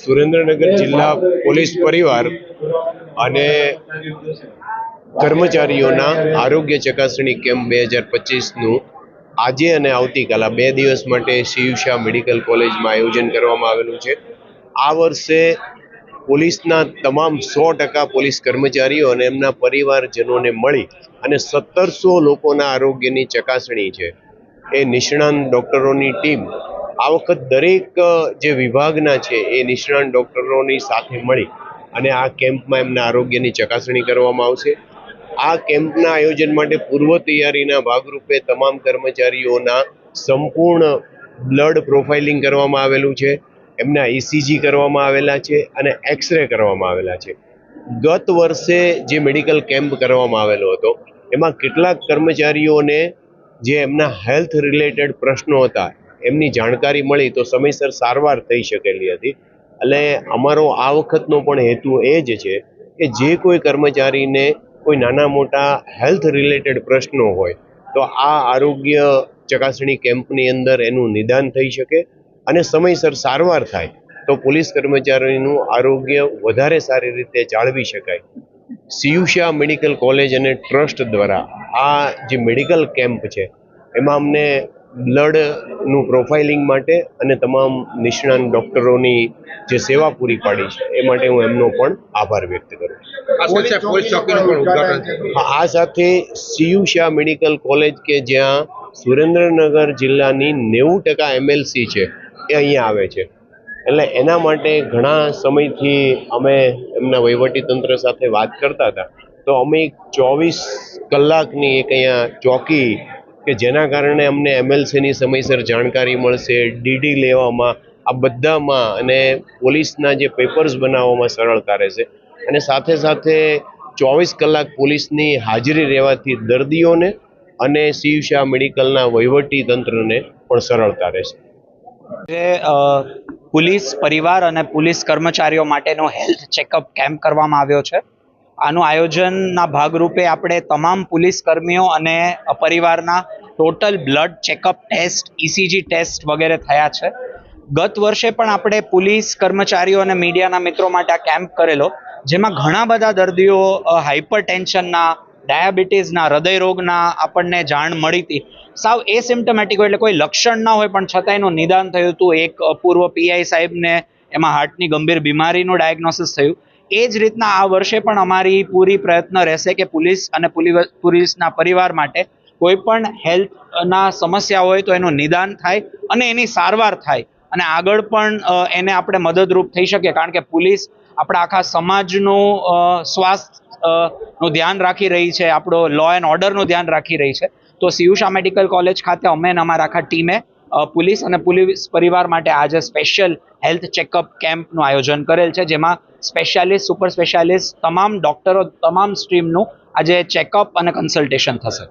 સુરેન્દ્રનગર જિલ્લા પોલીસ પરિવાર અને કર્મચારીઓના આરોગ્ય ચકાસણી કેમ્પ બે હજાર પચીસનું આજે અને આવતીકાલે બે દિવસ માટે શિવશા મેડિકલ કોલેજમાં આયોજન કરવામાં આવેલું છે. આ વર્ષે પોલીસના તમામ સો ટકા પોલીસ કર્મચારીઓ અને એમના પરિવારજનોને મળી અને સત્તરસો લોકોના આરોગ્યની ચકાસણી છે. એ નિષ્ણાંત ડૉક્ટરોની ટીમ આ વખત દરેક જે વિભાગના છે એ નિષ્ણાંત ડૉક્ટરોની સાથે મળી અને આ કેમ્પમાં એમના આરોગ્યની ચકાસણી કરવામાં આવશે. આ કેમ્પના આયોજન માટે પૂર્વ તૈયારીના ભાગરૂપે તમામ કર્મચારીઓના સંપૂર્ણ બ્લડ પ્રોફાઇલિંગ કરવામાં આવેલું છે, એમના ઇસીજી કરવામાં આવેલા છે અને એક્સરે કરવામાં આવેલા છે. ગત વર્ષે જે મેડિકલ કેમ્પ કરવામાં આવેલો હતો, એમાં કેટલાક કર્મચારીઓને જે એમના હેલ્થ રિલેટેડ પ્રશ્નો હતા એમની જાણકારી મળી તો સમયસર સારવાર થઈ શકેલી હતી. એટલે અમારો આ વખતનો પણ હેતુ એ જ છે કે જે કોઈ કર્મચારીને કોઈ નાના મોટા હેલ્થ રિલેટેડ પ્રશ્નો હોય, તો આ આરોગ્ય ચકાસણી કેમ્પની અંદર એનું નિદાન થઈ શકે અને સમયસર સારવાર થાય તો પોલીસ કર્મચારીનું આરોગ્ય વધારે સારી રીતે જાળવી શકાય. સિયુષા મેડિકલ કોલેજ અને ટ્રસ્ટ દ્વારા આ જે મેડિકલ કેમ્પ છે, એમાં અમને બ્લડનું પ્રોફાઇલિંગ માટે અને તમામ નિષ્ણાંત ડૉક્ટરોની જે સેવા પૂરી પાડી છે એ માટે હું એમનો પણ આભાર વ્યક્ત કરું છું. આ સાથે સીયુ ચોકીનું પણ ઉદ્ઘાટન છે. આ સાથે સિયુશા મેડિકલ કોલેજ કે જ્યાં સુરેન્દ્રનગર જિલ્લાની નેવું ટકા એમએલસી છે એ અહીંયા આવે છે. એટલે એના માટે ઘણા સમયથી અમે એમના વહીવટીતંત્ર સાથે વાત કરતા હતા. તો અમે એક ચોવીસ કલાકની એક અહીંયા ચોકી કે જેના કારણે અમને એમએલસીની સમયસર જાણકારી મળશે, ડીડી લેવામાં, આ બધામાં અને પોલીસના જે પેપર્સ બનાવવામાં સરળતા રહેશે અને સાથે સાથે ચોવીસ કલાક પોલીસની હાજરી રહેવાથી દર્દીઓને અને શિવશા મેડિકલના વહીવટી તંત્રને પણ સરળતા રહેશે જે પોલીસ પરિવાર અને પોલીસ કર્મચારીઓ માટેનો હેલ્થ ચેકઅપ કેમ્પ કરવામાં આવ્યો છે. આનું આયોજનના ભાગરૂપે આપણે તમામ પોલીસ કર્મીઓ અને પરિવારના total blood checkup test ECG test વગેરે થયા છે. ગત વર્ષે પણ આપણે પોલીસ કર્મચારીઓ અને મીડિયાના મિત્રો માટે આ કેમ્પ કરેલો, જેમાં ઘણા બધા દર્દીઓ હાઇપર ટેન્શનના ડાયાબિટીસના, હૃદયરોગના આપણને જાણ મળી હતી. સાવ એસિમ્ટમેટિક એટલે કોઈ લક્ષણ ના હોય, પણ છતાં એનું નિદાન થયું હતું. એક પૂર્વ પીઆઈ સાહેબને એમાં હાર્ટની ગંભીર બીમારીનું ડાયગ્નોસિસ થયું. એ જ રીતના આ વર્ષે પણ અમારી પૂરી પ્રયત્ન રહેશે કે પોલીસ અને પોલી- પોલીસના પરિવાર માટે કોઈ પણ હેલ્થના સમસ્યા હોય તો એનું નિદાન થાય અને એની સારવાર થાય. અને આગળ પણ એને આપણે મદદરૂપ થઈ શકીએ. કારણ કે પોલીસ આપણા આખા સમાજનું સ્વાસ્થ્યનું ધ્યાન રાખી રહી છે. આપણો લો એન્ડ ઓર્ડરનું ધ્યાન રાખી રહી છે. તો સિયુષા મેડિકલ કોલેજ ખાતે અમે અને અમારા આખા ટીમે પોલીસ અને પોલીસ પરિવાર માટે આજે સ્પેશિયલ હેલ્થ ચેકઅપ કેમ્પનું આયોજન કરેલ છે, જેમાં સ્પેશિયાલિસ્ટ, સુપર સ્પેશિયાલિસ્ટ, તમામ ડોક્ટરો, તમામ સ્ટ્રીમનું આજે ચેકઅપ અને કન્સલ્ટેશન થશે.